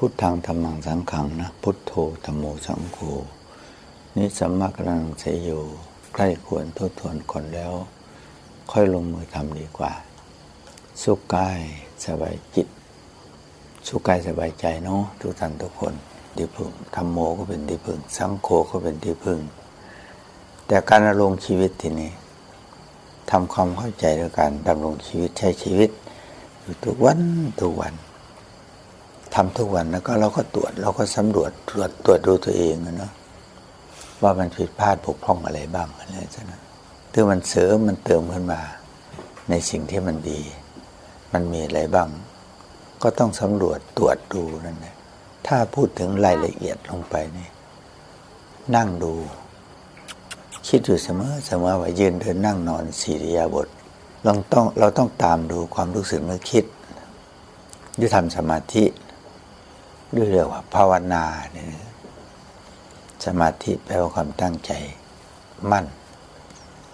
พุทธังธรรมังสังขังนะพุทโธธรรมโมสังโฆนิสัมมากรังเสยโยใกล้ควรทบทวนคนแล้ว ค่อยลงมือทำดีกว่า สุขกายสบายจิต สุขกายสบายใจเนาะทุกท่านทุกคนที่พึ่งธรรมโมก็เป็นที่พึ่ง สังโฆก็เป็นที่พึ่ง แต่การดำรงชีวิตทีนี่ทำความเข้าใจด้วยการดำรงชีวิตใช้ชีวิต อยู่ทุกวันทุกวัน ทำทุกวันแล้วก็เราก็ตรวจเราก็สำรวจตรวจตรวจดูตัวเองอะเนะว่ามันผิดพลาดบกพร่องอะไรบ้างอะไรฉะนั้นถ้ามันเสริมมันเติมขึ้นมา ในสิ่งที่มันดี มันมีอะไรบ้าง ก็ต้องสำรวจตรวจดูนั่นแหละถ้าพูดถึงรายละเอียดลงไปนี่นั่งดู คิดอยู่เสมอเสมอว่ายืนเดินนั่งนอนสี่ริยาบทเราต้องเราต้องตามดูความรู้สึกเมื่อคิดด้วยทำสมาธิ เรียกว่า ภาวนาเนี่ยสมาธิแปลว่าความตั้งใจมั่น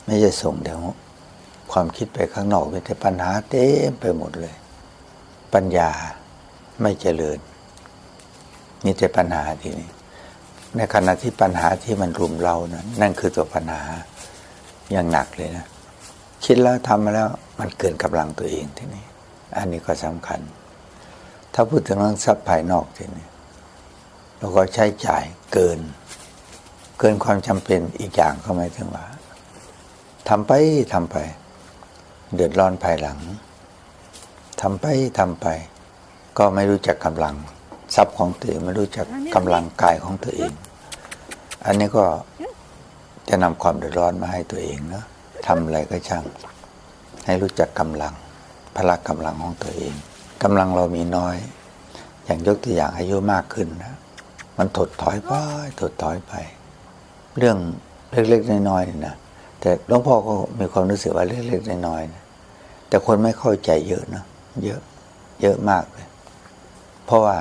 ไม่ใช่ส่งเดี๋ยวความคิดไปข้างนอกมีแต่ปัญหาเต็มไปหมดเลย ปัญญาไม่เจริญมีแต่ปัญหาทีนี้ ในขณะที่ปัญหาที่มันรุมเรานะนั่นคือตัวปัญหาอย่างหนักเลยนะ คิดแล้วทำมาแล้วมันเกินกำลังตัวเองทีนี้ อันนี้ก็สำคัญ ถ้าพูดถึงเรื่องทรัพย์ภายนอกทีนี้เราก็ใช้จ่ายเกิน เกินความจำเป็นอีกอย่างก็หมายถึงว่าทำไปทำไป เดือดร้อนภายหลังทำไปทำไป ก็ไม่รู้จักกำลังทรัพย์ของตัวเองไม่รู้จักกำลังกายของตัวเอง อันนี้ก็จะนำความเดือดร้อนมาให้ตัวเองเนาะทำอะไรก็ช่าง ให้รู้จักกำลังพละกำลังของตัวเอง กำลังเรามีน้อย อย่างยกตัวอย่างอายุมากขึ้นนะมันถดถอยไปถดถอยไป เรื่องเล็กๆน้อยๆนะแต่หลวงพ่อก็มีความรู้สึกว่าเล็กๆน้อยๆนะแต่คนไม่เข้าใจเยอะนะเยอะเยอะมากเลย เพราะว่า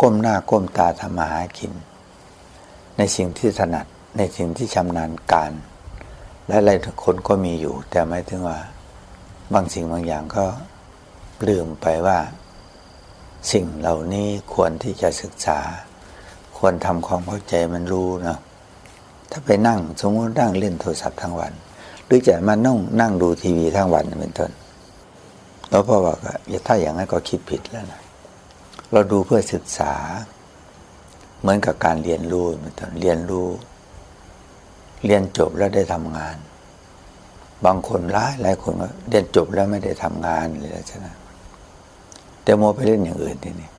ก้มหน้าก้มตาทำมาหากิน ในสิ่งที่ถนัดในสิ่งที่ชำนาญการ และหลายคนก็มีอยู่ แต่ไม่ถึงว่า บางสิ่งบางอย่างก็ ลืมไปว่า สิ่งเหล่านี้ควรที่จะศึกษา ควรทำความเข้าใจมันรู้เนาะถ้าไปนั่งสมมตินั่งเล่นโทรศัพท์ทั้งวัน หรือจะมานั่งนั่งดูทีวีทั้งวันเป็นต้นแล้วพ่อบอกว่าอย่าถ้าอย่างนั้นก็คิดผิดแล้วนะเราดูเพื่อศึกษา เหมือนกับการเรียนรู้เป็นต้นเรียนรู้ เรียนจบแล้วได้ทำงาน บางคนหลายหลายคนก็เรียนจบแล้วไม่ได้ทำงานเลยใช่ไหม แต่โมวไปเล่นอย่างอื่นทีนี้